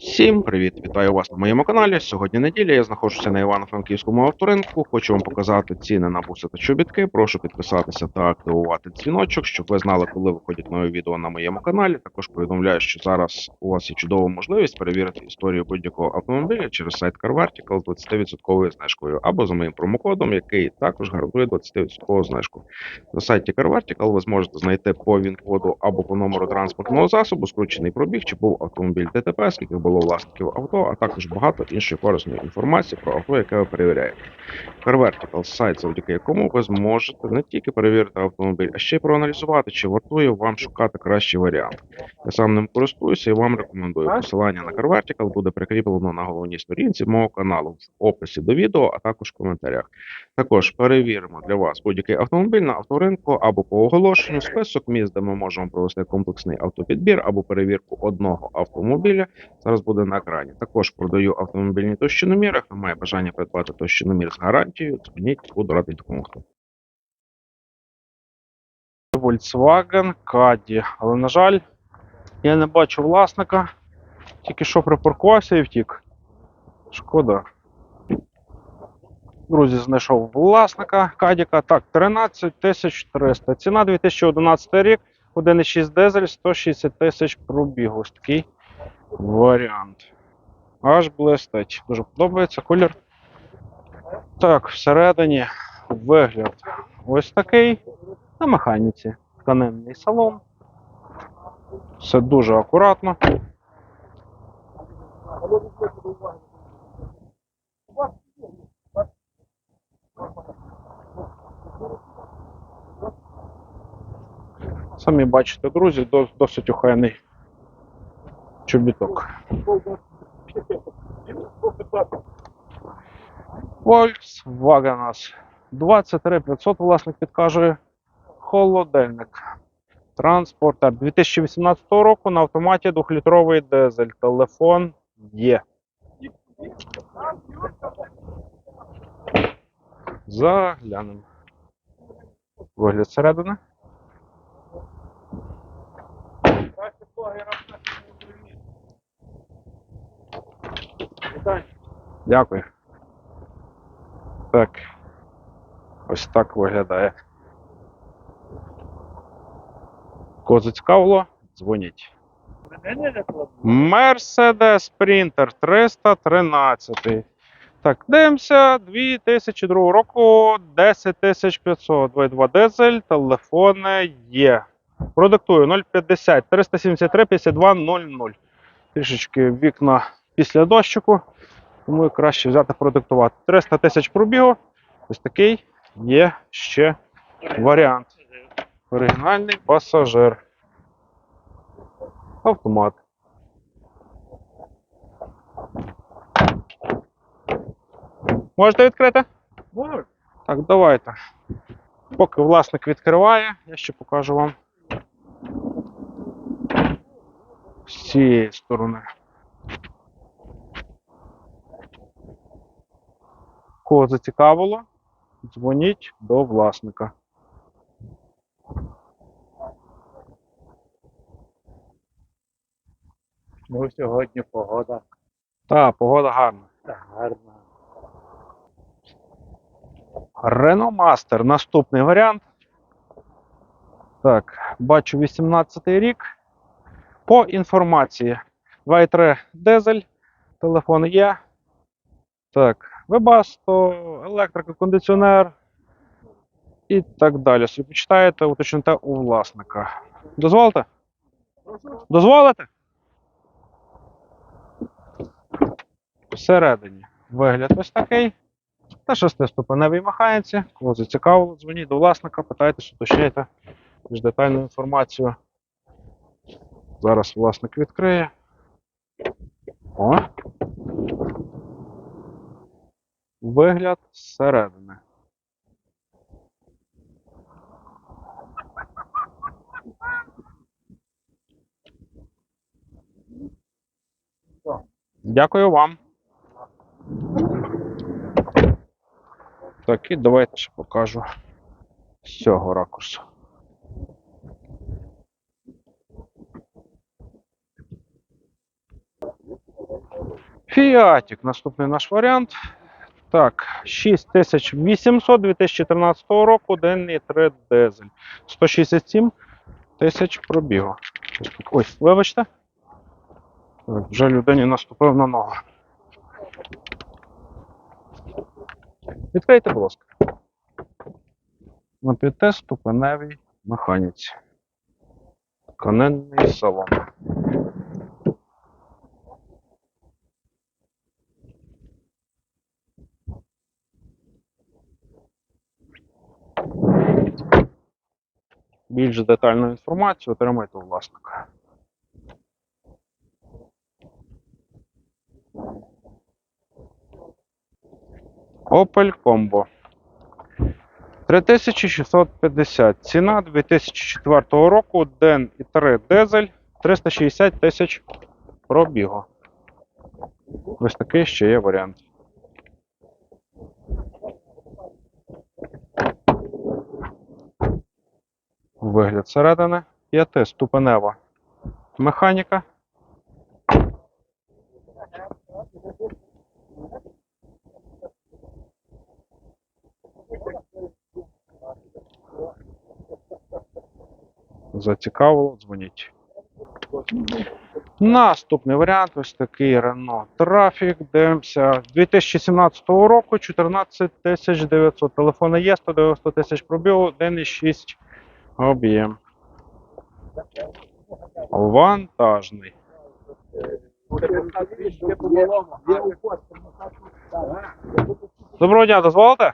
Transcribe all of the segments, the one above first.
Всім привіт! Вітаю вас на моєму каналі. Сьогодні неділя. Я знаходжуся на Івано-Франківському авторинку. Хочу вам показати ціни на буси та чобітки. Прошу підписатися та активувати дзвіночок, щоб ви знали, коли виходять нові відео на моєму каналі. Також повідомляю, що зараз у вас є чудова можливість перевірити історію будь-якого автомобіля через сайт CarVertical з 20% знижкою або за моїм промокодом, який також гарантує 20% знижку. На сайті CarVertical ви зможете знайти по ВІН-коду або по номеру транспортного засобу, скручений пробіг, чи був автомобіль ДТП, скільки було власників авто, а також багато іншої корисної інформації про авто, яке ви перевіряєте. CarVertical – сайт, завдяки якому ви зможете не тільки перевірити автомобіль, а ще й проаналізувати, чи вартує вам шукати кращий варіант. Я сам ним користуюся і вам рекомендую. Посилання на CarVertical буде прикріплено на головній сторінці мого каналу в описі до відео, а також в коментарях. Також перевіримо для вас будь-який автомобіль на авторинку або по оголошенню, список міст, де ми можемо провести комплексний автопідбір або перевірку одного автомобіля. Зараз буде на екрані. Також продаю автомобільні товщиноміри. Хто має бажання придбати товщиномір з гарантією, дзвоніть, буду радий допомогти. Volkswagen Caddy. Але, на жаль, я не бачу власника. Тільки що припаркувався і втік. Шкода. Друзі, знайшов власника Кадіка. Так, 13 300. Ціна 2011 рік, 1,6 дизель, 160 тисяч пробігу. Ось такий варіант. Аж блистить. Дуже подобається колір. Так, всередині вигляд ось такий. На механіці. Тканинний салон. Все дуже акуратно. Самі бачите, друзі, досить охайний чобіток. Volkswagen нас 23 500 власник підказує. Холодильник. Транспортер 2018 року на автоматі 2-літровий дизель. Телефон є. Заглянемо. Вигляд середини. Дякую. Так. Ось так виглядає. Кого зацікавило? Дзвоніть. Mercedes Sprinter 313. Так, дивимося. 2002 року 10500. 2.2 дизель, телефони є. Продиктую 050 373 52 00. Трішечки вікна після дощику, тому краще взяти продиктувати. 300 тисяч пробігу. Ось такий є ще варіант. Оригінальний пасажир. Автомат. Можете відкрити? Можеш? Так, давайте. Поки власник відкриває, я ще покажу вам з цієї сторони. Кого зацікавило, дзвоніть до власника. Ну, сьогодні погода Так, погода гарна. гарна. Renault Master. Наступний варіант. Так, бачу 18-й рік. По інформації. 2.3 дизель. Телефон є. Так, Webasto, електрика, кондиціонер. І так далі. Собі почитаєте, уточните у власника. Дозволите? Дозволите? Всередині вигляд ось такий. На шестиступеневій механіці. Кого зацікавило, дзвоніть до власника, питайтеся, уточняйте більш детальну інформацію. Зараз власник відкриє. О. Вигляд зсередини. Дякую вам. Так, і давайте ще покажу з цього ракурсу. Фіатік, наступний наш варіант. Так, 6800 2013 року, денний 3 дизель. 167 тисяч пробігу. Ось вибачте. Вже людині наступив на ногу. Відкрийте, будь ласка. На п'ятиступеневій механіці. Коненний салон. Більш детальну інформацію отримайте у власника. Opel Combo. 3650. Ціна 2004 року. Ден і 3 дизель. 360 тисяч пробігу. Ось такий ще є варіант. Вигляд середини. П'ятиступенева механіка. Зацікавило, дзвоніть. Наступний варіант ось такий Renault Trafic. Дивимося 2017 року 14 900. Телефони є 190 тисяч пробігу, 1,6 об'єм. Вантажний. Доброго дня, дозволите?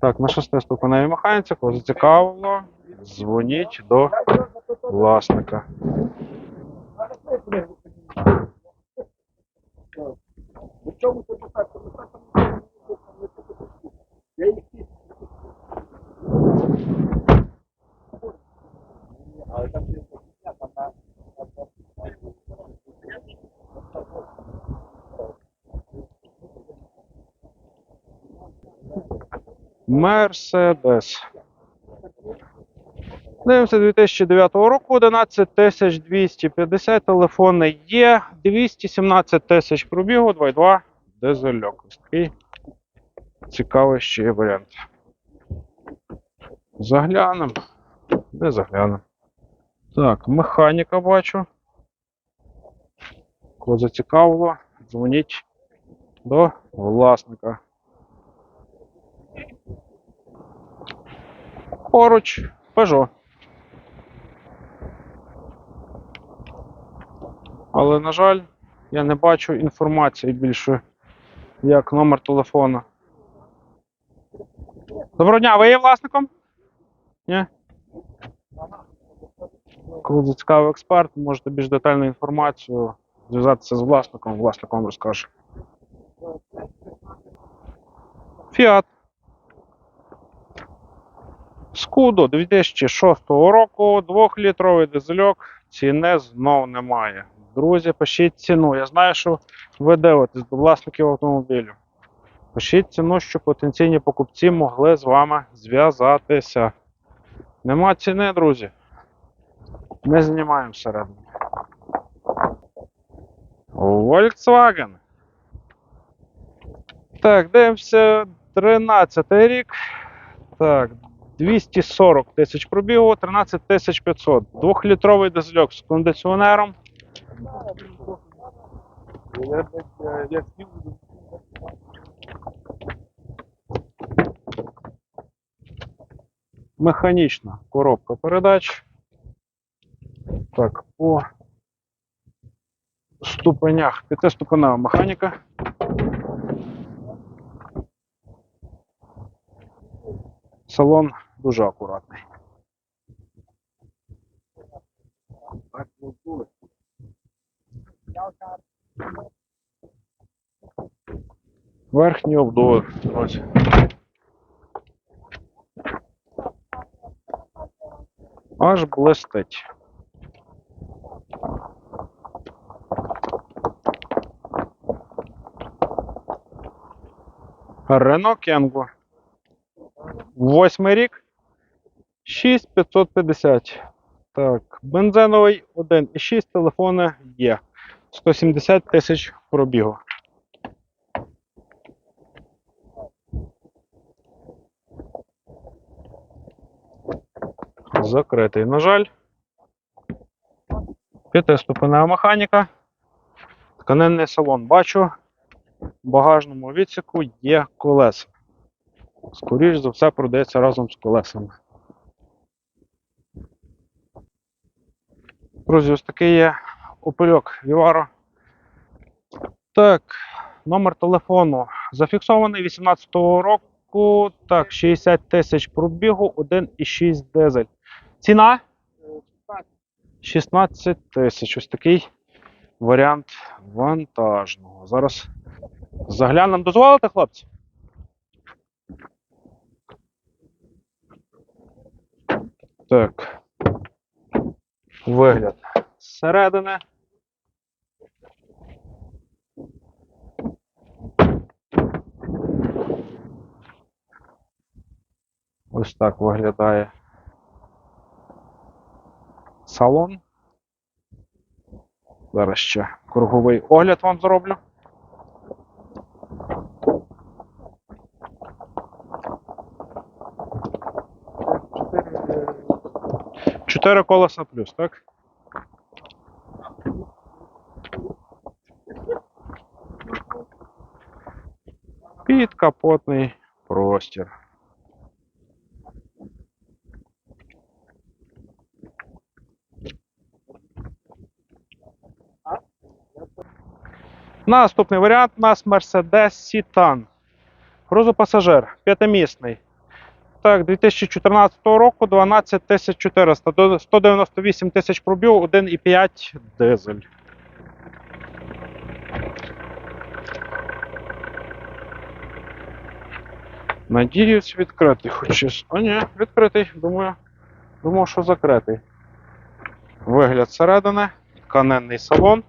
Так, на шестиступеневій механіці, кого зацікавило, дзвоніть до власника. Мерседес. Дивимося 2009 року 11 250 телефони є, 217 тисяч пробігу, 2.2 дизельок. Такий цікавий ще є варіант. Заглянемо. Де заглянемо? Так, механіка бачу. Кого зацікавило, дзвоніть до власника. Поруч Peugeot. Але, на жаль, я не бачу інформації більше, як номер телефона. Доброго дня, ви є власником? Ні? Коли зацікавив експерт, можете більш детальну інформацію зв'язатися з власником, власник вам розкаже. Фіат. Скудо 2006 року, 2-літровий дизельок, ціни знов немає. Друзі, пишіть ціну. Я знаю, що ви дивитесь до власників автомобілю. Пишіть ціну, щоб потенційні покупці могли з вами зв'язатися. Нема ціни, друзі. Не знімаємо всередині. Volkswagen. Так, дивимося. 13 рік. Так, 240 тисяч пробігу, 13 тисяч 500. Двохлітровий дизельок з кондиціонером. Механічна коробка передач. Так, по ступенях. П'ятиступенева механіка. Салон дуже акуратний. Верхній обдув. Аж блистить. Рено Кенго. Восьмий рік. 6550. Так, бензиновий 1,6 телефони є. 170 тисяч пробігу. Закритий, на жаль. П'ятиступенева механіка. Тканинний салон бачу. В багажному відсіку є колеса. Скоріш за все, продається разом з колесами. Друзі, ось такий є опельок Vivaro. Так, номер телефону зафіксований 18-го року. Так, 60 тисяч пробігу, 1,6 дизель. Ціна? 16 тисяч. Ось такий варіант вантажного. Зараз заглянемо. Дозволите, хлопці? Так. Вигляд зсередини. Ось так виглядає салон. Зараз ще круговий огляд вам зроблю. Чотири колеса плюс, так? Підкапотний простір. Наступний варіант у нас Mercedes Citan. Грузопасажир, п'ятимісний. Так, 2014 року 12 400, 198 тисяч пробігу, 1,5 дизель. Надіюсь, відкритий. Хоч щось. А ні, відкритий. Думаю, думав, що закритий. Вигляд зсередини, тканинний салон.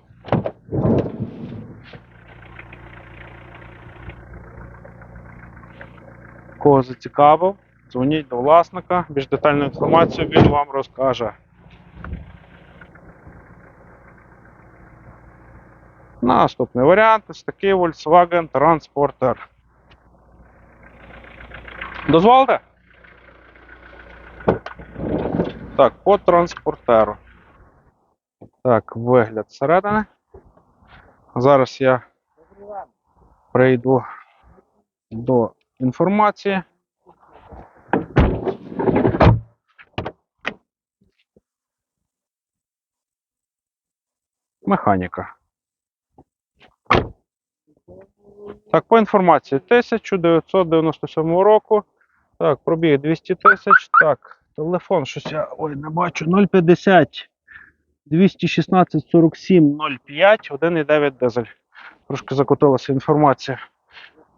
Кого зацікавив, дзвоніть до власника, більш детальну інформацію він вам розкаже. Наступний варіант ось такий Volkswagen Transporter. Дозволите? Так, по транспортеру. Так, вигляд зсередини. Зараз я прийду до інформації. Механіка. Так, по інформації 1997 року. Так, пробіг 200 тисяч. Так, телефон, щось я ой, не бачу. 050 216 47 05 1,9 дизель. Трошки закотилася інформація.